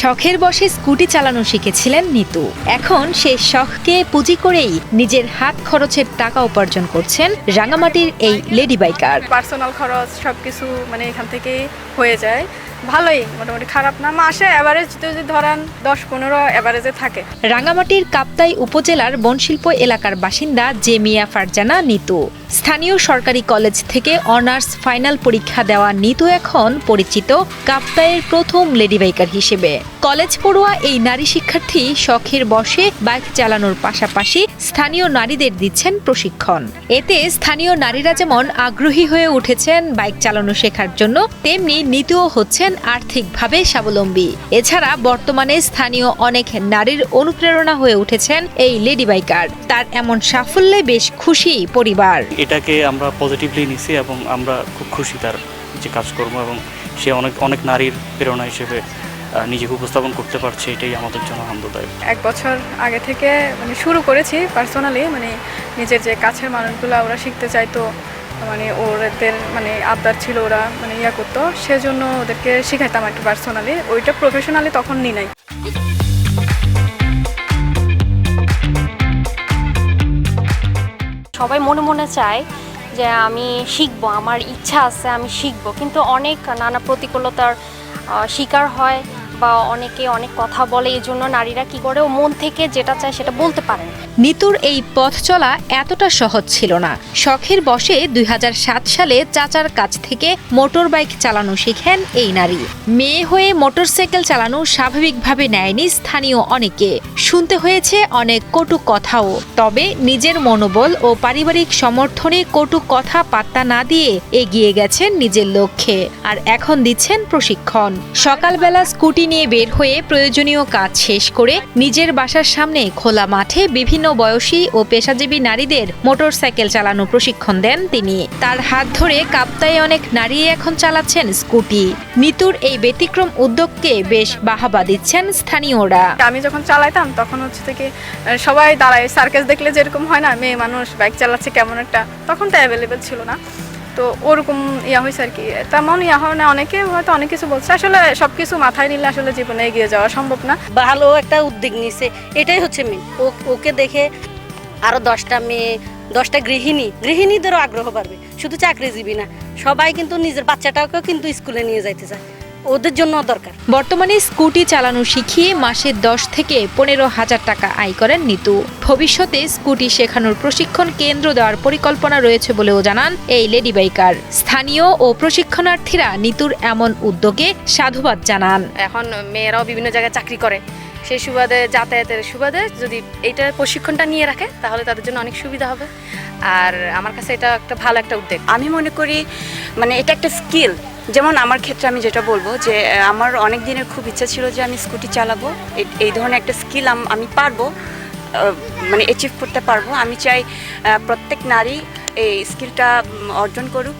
শখের বসে স্কুটি চালানো শিখেছিলেন নিতু। এখন সে শখকে পুঁজি করেই নিজের হাত খরচের টাকা উপার্জন করছেন রাঙামাটির এই লেডি বাইকার। পার্সোনাল খরচ সব কিছু মানে এখান থেকেই হয়ে যায়। ভালোই মোটামুটি খারাপ না মাসে অ্যাভারেজ যদি ধরেন দশ পনেরো অ্যাভারেজে থাকে। রাঙামাটির কাপ্তাই উপজেলার বনশিল্প এলাকার বাসিন্দা জেমিয়া ফারজানা নিতু। স্থানীয় সরকারি কলেজ থেকে অনার্স ফাইনাল পরীক্ষা দেওয়া নিতু এখন পরিচিত কাপ্তাইয়ের প্রথম লেডি বাইকার হিসেবে। কলেজ পড়ুয়া এই নারী শিক্ষার্থী শখের বসে বাইক চালানোর পাশাপাশি স্থানীয় নারীদের দিচ্ছেন প্রশিক্ষণ। এতে স্থানীয় নারীরা যেমন আগ্রহী হয়ে উঠেছেন বাইক চালানো শেখার জন্য, তেমনি নিতুও হচ্ছেন আর্থিকভাবে স্বাবলম্বী। এছাড়া বর্তমানে স্থানীয় অনেক নারীর অনুপ্রেরণা হয়ে উঠেছেন এই লেডি বাইকার তার এমন সাফল্যে বেশ খুশি পরিবার। এটাকে আমরা পজিটিভলি নিছি এবং আমরা খুব খুশি তার যে কাজকর্ম এবং সে অনেক অনেক নারীর প্রেরণা হিসেবে নিজেকে উপস্থাপন করতে পারছে, এটাই আমাদের জন্য আনন্দদায়ক। এক বছর আগে থেকে মানে শুরু করেছি পার্সোনালি মানে নিজের যে কাছের মানুষগুলো ওরা শিখতে চাইতো মানে ওদের মানে আবদার ছিল ওরা মানে ইয়া করতো, সেজন্য ওদেরকে শিখাইতাম আর কি পার্সোনালি ওইটা প্রফেশনালি তখন নি নাই। সবাই মনে মনে চায় যে আমি শিখব, আমার ইচ্ছা আছে আমি শিখব। কিন্তু অনেক নানা প্রতিকূলতার শিকার হয়। বা অনেকে অনেক কথা বলে এই জন্য নারীরা কি করে, ও মন থেকে যেটা চায় সেটা বলতে পারে নিতুর এই পথ চলা এতটা সহজ ছিল না। শখের বসে দুই হাজার সাত সালে চাচার কাছ থেকে মোটর বাইক চালানো শিখেন এই নারী। মেয়ে হয়ে মোটরসাইকেল চালানো স্বাভাবিকভাবে নেয়নি স্থানীয় অনেকে। শুনতে হয়েছে অনেক কটু কথাও, তবে নিজের মনোবল ও পারিবারিক সমর্থনে কটু কথা পাত্তা না দিয়ে এগিয়ে গেছেন নিজের লক্ষ্যে, আর এখন দিচ্ছেন প্রশিক্ষণ। সকালবেলা স্কুটি নিয়ে বের হয়ে প্রয়োজনীয় কাজ শেষ করে নিজের বাসার সামনে খোলা মাঠে বিভিন্ন বয়সী ও পেশাজীবী নারীদের মোটরসাইকেল চালানো প্রশিক্ষণ দেন তিনি। তার হাত ধরে কাপ্তায় অনেক নারী এখন চালাচ্ছেন স্কুটি। নিতুর এই ব্যতিক্রম উদ্যোগকে বেশ বাহাবা দিচ্ছেন স্থানীয়রা। আমি যখন চালাইতাম, তখন হচ্ছে থেকে সবাই দাঁড়ায় সার্কেস দেখলে যেরকম হয় না, মেয়ে মানুষ বাইক চালাচ্ছে কেমন একটা, তখন তো অ্যাভেলেবেল ছিল না। তো ওরকম ইয়া হয়েছে আর কি। তেমন ইয়া হয় না, অনেকে হয়তো অনেক কিছু বলছে। আসলে সব কিছু মাথায় নিলে আসলে জীবনে এগিয়ে যাওয়া সম্ভব না। ভালো একটা উদ্যোগ নিছে এটাই হচ্ছে মেন ওকে দেখে আরও দশটা মেয়ে, দশটা গৃহিণী, গৃহিণীদেরও আগ্রহ বাড়বে। শুধু চাকরিজীবী না, সবাই কিন্তু নিজের বাচ্চাটাকেও কিন্তু স্কুলে নিয়ে যাইতে চায়। ওদের জন্য দরকার। বর্তমানে স্কুটি চালানো শিখিয়ে মাসে দশ থেকে পনেরো হাজার টাকা আয় করেন নিতু। ভবিষ্যতে স্কুটি শেখানোর প্রশিক্ষণ কেন্দ্র দেওয়ার পরিকল্পনা রয়েছে বলেও জানান এই লেডি বাইকার। স্থানীয় ও প্রশিক্ষণার্থীরা নিতুর এমন উদ্যোগে সাধুবাদ জানান। এখন মেয়েরাও বিভিন্ন জায়গায় চাকরি করে। সেই সুবাদে যাতায়াতের সুবাদে যদি এইটা প্রশিক্ষণটা নিয়ে রাখে তাহলে তাদের জন্য অনেক সুবিধা হবে। আর আমার কাছে এটা একটা ভালো একটা উদ্যোগ। আমি মনে করি মানে এটা একটা স্কিল। যেমন আমার ক্ষেত্রে আমি যেটা বলব যে আমার অনেক দিনের খুব ইচ্ছা ছিল যে আমি স্কুটি চালাবো। এই ধরনের একটা স্কিল আমি পারব মানে অ্যাচিভ করতে পারব। আমি চাই প্রত্যেক নারী এই স্কিলটা অর্জন করুক।